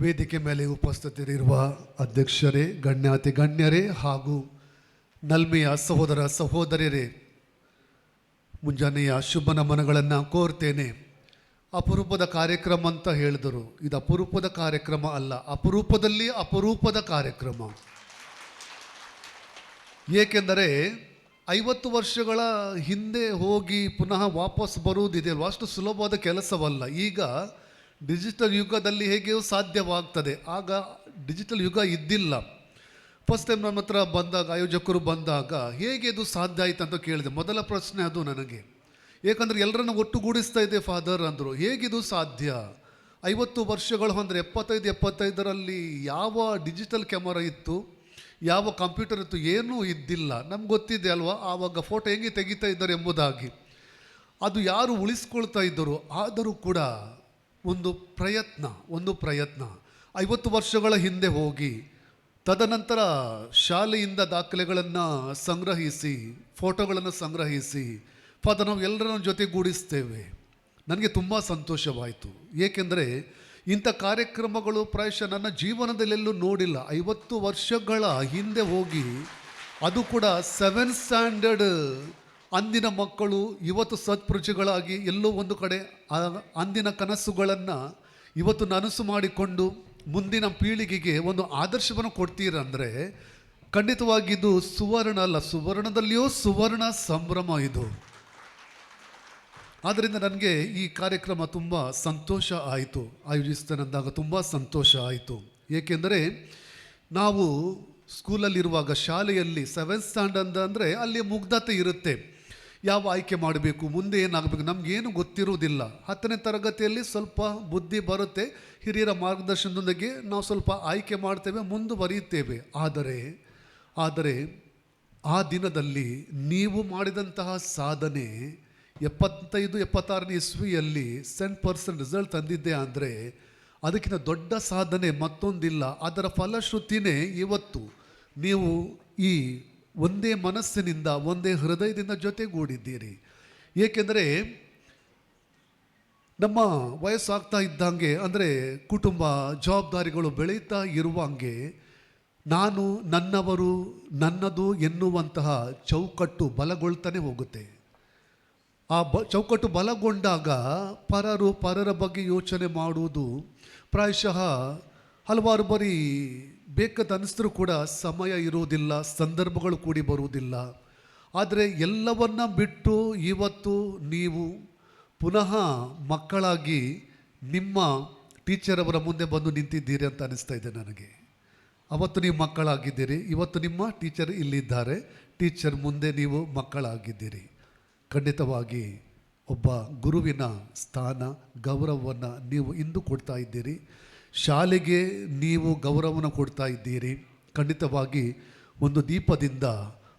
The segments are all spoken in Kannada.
ವೇದಿಕೆ ಮೇಲೆ ಉಪಸ್ಥಿತರಿರುವ ಅಧ್ಯಕ್ಷರೇ, ಗಣ್ಯಾತಿ ಗಣ್ಯರೇ ಹಾಗೂ ನಲ್ಮೆಯ ಸಹೋದರ ಸಹೋದರಿಯರೇ, ಮುಂಜಾನೆಯ ಶುಭ ನಮನಗಳನ್ನು ಕೋರ್ತೇನೆ. ಅಪರೂಪದ ಕಾರ್ಯಕ್ರಮ ಅಂತ ಹೇಳಿದರು. ಇದು ಅಪರೂಪದ ಕಾರ್ಯಕ್ರಮ ಅಲ್ಲ, ಅಪರೂಪದಲ್ಲಿ ಅಪರೂಪದ ಕಾರ್ಯಕ್ರಮ. ಏಕೆಂದರೆ ಐವತ್ತು ವರ್ಷಗಳ ಹಿಂದೆ ಹೋಗಿ ಪುನಃ ವಾಪಸ್ ಬರುವುದಿದೆಯಲ್ವ ಅಷ್ಟು ಸುಲಭವಾದ ಕೆಲಸವಲ್ಲ. ಈಗ ಡಿಜಿಟಲ್ ಯುಗದಲ್ಲಿ ಹೇಗೆಯೂ ಸಾಧ್ಯವಾಗ್ತದೆ. ಆಗ ಡಿಜಿಟಲ್ ಯುಗ ಇದ್ದಿಲ್ಲ. ಫಸ್ಟ್ ಟೈಮ್ ನಮ್ಮ ಹತ್ರ ಬಂದಾಗ, ಆಯೋಜಕರು ಬಂದಾಗ ಹೇಗೆ ಇದು ಸಾಧ್ಯ ಆಯ್ತು ಅಂತ ಕೇಳಿದೆ. ಮೊದಲ ಪ್ರಶ್ನೆ ಅದು ನನಗೆ. ಏಕೆಂದರೆ ಎಲ್ಲರನ್ನು ಒಟ್ಟುಗೂಡಿಸ್ತಾ ಇದೆ ಫಾದರ್ ಅಂದರು. ಹೇಗಿದು ಸಾಧ್ಯ? ಐವತ್ತು ವರ್ಷಗಳು ಅಂದರೆ ಎಪ್ಪತ್ತೈದು, ಎಪ್ಪತ್ತೈದರಲ್ಲಿ ಯಾವ ಡಿಜಿಟಲ್ ಕ್ಯಾಮರಾ ಇತ್ತು? ಯಾವ ಕಂಪ್ಯೂಟರ್ ಇತ್ತು? ಏನೂ ಇದ್ದಿಲ್ಲ. ನಮ್ಗೆ ಗೊತ್ತಿದೆ ಅಲ್ವಾ? ಆವಾಗ ಫೋಟೋ ಹೆಂಗೆ ತೆಗಿತಾ ಇದ್ದಾರೆ ಎಂಬುದಾಗಿ. ಅದು ಯಾರು ಉಳಿಸ್ಕೊಳ್ತಾ ಇದ್ದರು? ಆದರೂ ಕೂಡ ಒಂದು ಪ್ರಯತ್ನ ಒಂದು ಪ್ರಯತ್ನ. ಐವತ್ತು ವರ್ಷಗಳ ಹಿಂದೆ ಹೋಗಿ ತದನಂತರ ಶಾಲೆಯಿಂದ ದಾಖಲೆಗಳನ್ನು ಸಂಗ್ರಹಿಸಿ, ಫೋಟೋಗಳನ್ನು ಸಂಗ್ರಹಿಸಿ, ಫಾದರ್ ನಾವು ಎಲ್ಲರನ್ನ ಜೊತೆಗೂಡಿಸ್ತೇವೆ ನನಗೆ ತುಂಬ ಸಂತೋಷವಾಯಿತು. ಏಕೆಂದರೆ ಇಂಥ ಕಾರ್ಯಕ್ರಮಗಳು ಪ್ರಾಯಶಃ ನನ್ನ ಜೀವನದಲ್ಲೆಲ್ಲೂ ನೋಡಿಲ್ಲ. ಐವತ್ತು ವರ್ಷಗಳ ಹಿಂದೆ ಹೋಗಿ ಅದು ಕೂಡ ಸೆವೆನ್ ಸ್ಟ್ಯಾಂಡರ್ಡ್ ಅಂದಿನ ಮಕ್ಕಳು, ಇವತ್ತು ಸತ್ಪ್ರಜೆಗಳಾಗಿ ಎಲ್ಲೋ ಒಂದು ಕಡೆ ಅಂದಿನ ಕನಸುಗಳನ್ನು ಇವತ್ತು ನನಸು ಮಾಡಿಕೊಂಡು ಮುಂದಿನ ಪೀಳಿಗೆಗೆ ಒಂದು ಆದರ್ಶವನ್ನು ಕೊಡ್ತೀರಂದರೆ ಖಂಡಿತವಾಗಿ ಇದು ಸುವರ್ಣ ಅಲ್ಲ, ಸುವರ್ಣದಲ್ಲಿಯೂ ಸುವರ್ಣ ಸಂಭ್ರಮ ಇದು. ಆದ್ದರಿಂದ ನನಗೆ ಈ ಕಾರ್ಯಕ್ರಮ ತುಂಬ ಸಂತೋಷ ಆಯಿತು. ಆಯೋಜಿಸ್ತೇನೆಂದಾಗ ತುಂಬ ಸಂತೋಷ ಆಯಿತು. ಏಕೆಂದರೆ, ನಾವು ಸ್ಕೂಲಲ್ಲಿರುವಾಗ ಶಾಲೆಯಲ್ಲಿ ಸೆವೆಂತ್ ಸ್ಟ್ಯಾಂಡರ್ಡ್ ಅಂದರೆ ಅಲ್ಲಿ ಮುಗ್ಧತೆ ಇರುತ್ತೆ. ಯಾವ ಆಯ್ಕೆ ಮಾಡಬೇಕು, ಮುಂದೆ ಏನಾಗಬೇಕು, ನಮಗೇನು ಗೊತ್ತಿರುವುದಿಲ್ಲ. ಹತ್ತನೇ ತರಗತಿಯಲ್ಲಿ ಸ್ವಲ್ಪ ಬುದ್ಧಿ ಬರುತ್ತೆ, ಹಿರಿಯರ ಮಾರ್ಗದರ್ಶನದೊಂದಿಗೆ ನಾವು ಸ್ವಲ್ಪ ಆಯ್ಕೆ ಮಾಡ್ತೇವೆ, ಮುಂದುವರಿಯುತ್ತೇವೆ. ಆದರೆ ಆದರೆ ಆ ದಿನದಲ್ಲಿ ನೀವು ಮಾಡಿದಂತಹ ಸಾಧನೆ ಎಪ್ಪತ್ತೈದು, ಎಪ್ಪತ್ತಾರನೇ ಇಸ್ವಿಯಲ್ಲಿ ಸೆಂಟ್ ಪರ್ಸೆಂಟ್ ರಿಸಲ್ಟ್ ತಂದಿದ್ದೆ ಅಂದರೆ, ಅದಕ್ಕಿಂತ ದೊಡ್ಡ ಸಾಧನೆ ಮತ್ತೊಂದಿಲ್ಲ. ಅದರ ಫಲಶ್ರುತಿನೇ ಇವತ್ತು ನೀವು ಈ ಒಂದೇ ಮನಸ್ಸಿನಿಂದ, ಒಂದೇ ಹೃದಯದಿಂದ ಜೊತೆಗೂಡಿದ್ದೀರಿ. ಏಕೆಂದರೆ ನಮ್ಮ ವಯಸ್ಸಾಗ್ತಾ ಇದ್ದಂಗೆ, ಅಂದರೆ ಕುಟುಂಬ ಜವಾಬ್ದಾರಿಗಳು ಬೆಳೀತಾ ಇರುವಂಗೆ, ನಾನು ನನ್ನವರು, ನನ್ನದು ಎನ್ನುವಂತಹ ಚೌಕಟ್ಟು ಬಲಗೊಳ್ತಾನೆ ಹೋಗುತ್ತೆ. ಆ ಬ, ಚೌಕಟ್ಟು ಬಲಗೊಂಡಾಗ ಪರರು ಪರರ ಬಗ್ಗೆ ಯೋಚನೆ ಮಾಡುವುದು ಪ್ರಾಯಶಃ ಹಲವಾರು ಬಾರಿ ಬೇಕಂತ ಅನಿಸಿದ್ರೂ ಕೂಡ ಸಮಯ ಇರುವುದಿಲ್ಲ, ಸಂದರ್ಭಗಳು ಕೂಡಿ ಬರುವುದಿಲ್ಲ. ಆದರೆ ಎಲ್ಲವನ್ನ ಬಿಟ್ಟು ಇವತ್ತು ನೀವು ಪುನಃ ಮಕ್ಕಳಾಗಿ ನಿಮ್ಮ ಟೀಚರ್ ಅವರ ಮುಂದೆ ಬಂದು ನಿಂತಿದ್ದೀರಿ ಅಂತ ಅನಿಸ್ತಾ ಇದೆ ನನಗೆ. ಅವತ್ತು ನೀವು ಮಕ್ಕಳಾಗಿದ್ದೀರಿ, ಇವತ್ತು ನಿಮ್ಮ ಟೀಚರ್ ಇಲ್ಲಿದ್ದಾರೆ ಟೀಚರ್ ಮುಂದೆ ನೀವು ಮಕ್ಕಳಾಗಿದ್ದೀರಿ. ಖಂಡಿತವಾಗಿ ಒಬ್ಬ ಗುರುವಿನ ಸ್ಥಾನ, ಗೌರವವನ್ನು ನೀವು ಇಂದು ಕೊಡ್ತಾ ಇದ್ದೀರಿ. ಶಾಲೆಗೆ ನೀವು ಗೌರವನ ಕೊಡ್ತಾ ಇದ್ದೀರಿ. ಖಂಡಿತವಾಗಿ ಒಂದು ದೀಪದಿಂದ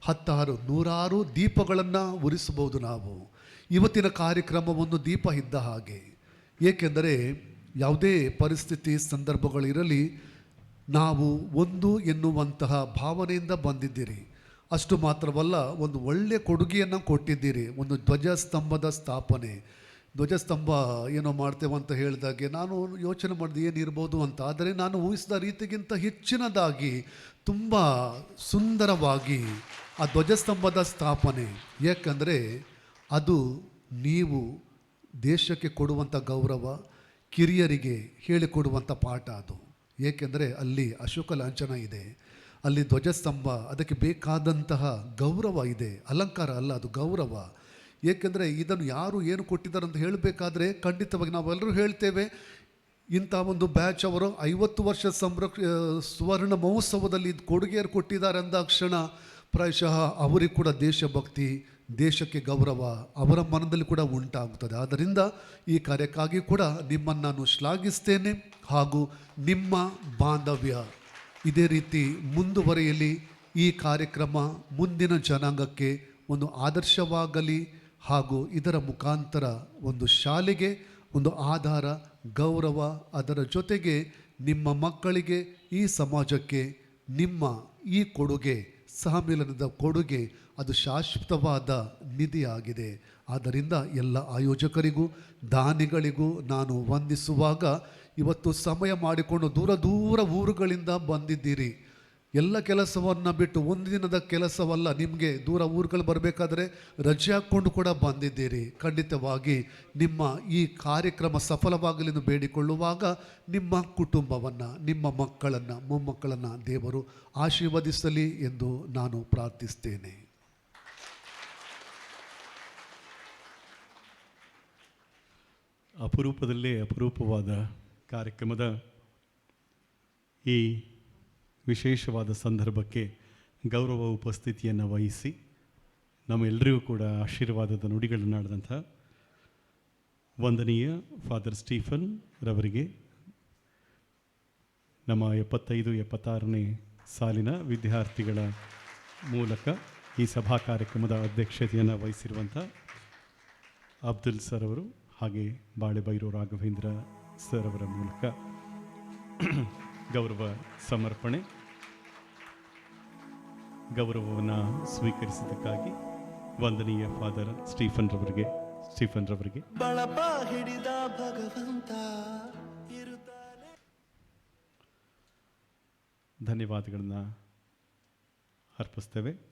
ಹತ್ತಾರು, ನೂರಾರು ದೀಪಗಳನ್ನು ಉರಿಸಬಹುದು ನಾವು. ಇವತ್ತಿನ ಕಾರ್ಯಕ್ರಮವನ್ನು ದೀಪ ಇದ್ದ ಹಾಗೆ. ಏಕೆಂದರೆ ಯಾವುದೇ ಪರಿಸ್ಥಿತಿ, ಸಂದರ್ಭಗಳಿರಲಿ ನಾವು ಒಂದು ಎನ್ನುವಂತಹ ಭಾವನೆಯಿಂದ ಬಂದಿದ್ದೀರಿ. ಅಷ್ಟು ಮಾತ್ರವಲ್ಲ, ಒಂದು ಒಳ್ಳೆಯ ಕೊಡುಗೆಯನ್ನು ಕೊಟ್ಟಿದ್ದೀರಿ. ಒಂದು ಧ್ವಜಸ್ತಂಭದ ಸ್ಥಾಪನೆ. ಧ್ವಜಸ್ತಂಭ ಏನೋ ಮಾಡ್ತೇವೆ ಅಂತ ಹೇಳಿದಾಗೆ, ನಾನು ಯೋಚನೆ ಮಾಡಿದೆ ಏನಿರ್ಬೋದು ಅಂತ. ಆದರೆ ನಾನು ಊಹಿಸಿದ ರೀತಿಗಿಂತ ಹೆಚ್ಚಿನದಾಗಿ, ತುಂಬ ಸುಂದರವಾಗಿ ಆ ಧ್ವಜಸ್ತಂಭದ ಸ್ಥಾಪನೆ. ಯಾಕಂದರೆ ಅದು ನೀವು ದೇಶಕ್ಕೆ ಕೊಡುವಂಥ ಗೌರವ, ಕಿರಿಯರಿಗೆ ಹೇಳಿಕೊಡುವಂಥ ಪಾಠ ಅದು. ಏಕೆಂದರೆ ಅಲ್ಲಿ ಅಶೋಕ ಲಾಂಛನ ಇದೆ, ಅಲ್ಲಿ ಧ್ವಜಸ್ತಂಭ, ಅದಕ್ಕೆ ಬೇಕಾದಂತಹ ಗೌರವ ಇದೆ. ಅಲಂಕಾರ ಅಲ್ಲ, ಅದು ಗೌರವ. ಏಕೆಂದರೆ ಇದನ್ನು ಯಾರು ಏನು ಕೊಟ್ಟಿದ್ದಾರೆ ಅಂತ ಹೇಳಬೇಕಾದ್ರೆ ಖಂಡಿತವಾಗಿ ನಾವೆಲ್ಲರೂ ಹೇಳ್ತೇವೆ. ಇಂಥ ಒಂದು ಬ್ಯಾಚ್ ಅವರು ಐವತ್ತು ವರ್ಷ ಸಂರಕ್ಷ ಸುವರ್ಣ ಮಹೋತ್ಸವದಲ್ಲಿ ಇದು ಕೊಡುಗೆಯರು ಕೊಟ್ಟಿದ್ದಾರೆ ಅಂದಾಕ್ಷಣ ಪ್ರಾಯಶಃ ಅವರಿಗೆ ಕೂಡ ದೇಶಭಕ್ತಿ, ದೇಶಕ್ಕೆ ಗೌರವ ಅವರ ಮನದಲ್ಲಿ ಕೂಡ ಉಂಟಾಗುತ್ತದೆ. ಆದ್ದರಿಂದ ಈ ಕಾರ್ಯಕ್ಕಾಗಿ ಕೂಡ ನಿಮ್ಮನ್ನು ನಾನು ಶ್ಲಾಘಿಸ್ತೇನೆ ಹಾಗೂ ನಿಮ್ಮ ಬಾಂಧವ್ಯ ಇದೇ ರೀತಿ ಮುಂದುವರಿಯಲಿ. ಈ ಕಾರ್ಯಕ್ರಮ ಮುಂದಿನ ಜನಾಂಗಕ್ಕೆ ಒಂದು ಆದರ್ಶವಾಗಲಿ. ಹಾಗೂ ಇದರ ಮುಖಾಂತರ ಒಂದು ಶಾಲೆಗೆ ಒಂದು ಆಧಾರ, ಗೌರವ, ಅದರ ಜೊತೆಗೆ ನಿಮ್ಮ ಮಕ್ಕಳಿಗೆ ಈ ಸಮಾಜಕ್ಕೆ ನಿಮ್ಮ ಈ ಕೊಡುಗೆ, ಸಹಮಿಲನದ ಕೊಡುಗೆ ಅದು ಶಾಶ್ವತವಾದ ನಿಧಿಯಾಗಿದೆ. ಆದ್ದರಿಂದ ಎಲ್ಲ ಆಯೋಜಕರಿಗೂ, ದಾನಿಗಳಿಗೂ ನಾನು ವಂದಿಸುವಾಗ ಇವತ್ತು ಸಮಯ ಮಾಡಿಕೊಂಡು ದೂರ ದೂರ ಊರುಗಳಿಂದ ಬಂದಿದ್ದೀರಿ. ಎಲ್ಲ ಕೆಲಸವನ್ನು ಬಿಟ್ಟು ಒಂದು ದಿನದ ಕೆಲಸವಲ್ಲ, ನಿಮಗೆ ದೂರ ಊರುಗಳು ಬರಬೇಕಾದ್ರೆ ರಜೆ ಹಾಕ್ಕೊಂಡು ಕೂಡ ಬಂದಿದ್ದೀರಿ. ಖಂಡಿತವಾಗಿ ನಿಮ್ಮ ಈ ಕಾರ್ಯಕ್ರಮ ಸಫಲವಾಗಲೆಂದು ಬೇಡಿಕೊಳ್ಳುವಾಗ ನಿಮ್ಮ ಕುಟುಂಬವನ್ನು, ನಿಮ್ಮ ಮಕ್ಕಳನ್ನು, ಮೊಮ್ಮಕ್ಕಳನ್ನು ದೇವರು ಆಶೀರ್ವದಿಸಲಿ ಎಂದು ನಾನು ಪ್ರಾರ್ಥಿಸ್ತೇನೆ. ಅಪರೂಪದಲ್ಲೇ ಅಪರೂಪವಾದ ಕಾರ್ಯಕ್ರಮದ ಈ ವಿಶೇಷವಾದ ಸಂದರ್ಭಕ್ಕೆ ಗೌರವ ಉಪಸ್ಥಿತಿಯನ್ನು ವಹಿಸಿ ನಮ್ಮೆಲ್ಲರಿಗೂ ಕೂಡ ಆಶೀರ್ವಾದದ ನುಡಿಗಳನ್ನು ಆಡಿದಂಥ ವಂದನೀಯ ಫಾದರ್ ಸ್ಟೀಫನ್ ರವರಿಗೆ ನಮ್ಮ ಎಪ್ಪತ್ತೈದು, ಎಪ್ಪತ್ತಾರನೇ ಸಾಲಿನ ವಿದ್ಯಾರ್ಥಿಗಳ ಮೂಲಕ ಈ ಸಭಾ ಕಾರ್ಯಕ್ರಮದ ಅಧ್ಯಕ್ಷತೆಯನ್ನು ವಹಿಸಿರುವಂಥ ಅಬ್ದುಲ್ ಸರ್ ಅವರು ಹಾಗೆ ಬಾಳೆಬೈರು ರಾಘವೇಂದ್ರ ಸರ್ ಅವರ ಮೂಲಕ ಗೌರವ ಸಮರ್ಪಣೆ. ಗೌರವವನ್ನು ಸ್ವೀಕರಿಸಿದ್ದಕ್ಕಾಗಿ ವಂದನೀಯ ಫಾದರ್ ಸ್ಟೀಫನ್ ರವರಿಗೆ ಸ್ಟೀಫನ್ ರವರಿಗೆ. ಬಳಪ ಹಿಡಿದ ಭಗವಂತ ಧನ್ಯವಾದಗಳನ್ನು ಅರ್ಪಿಸ್ತೇವೆ.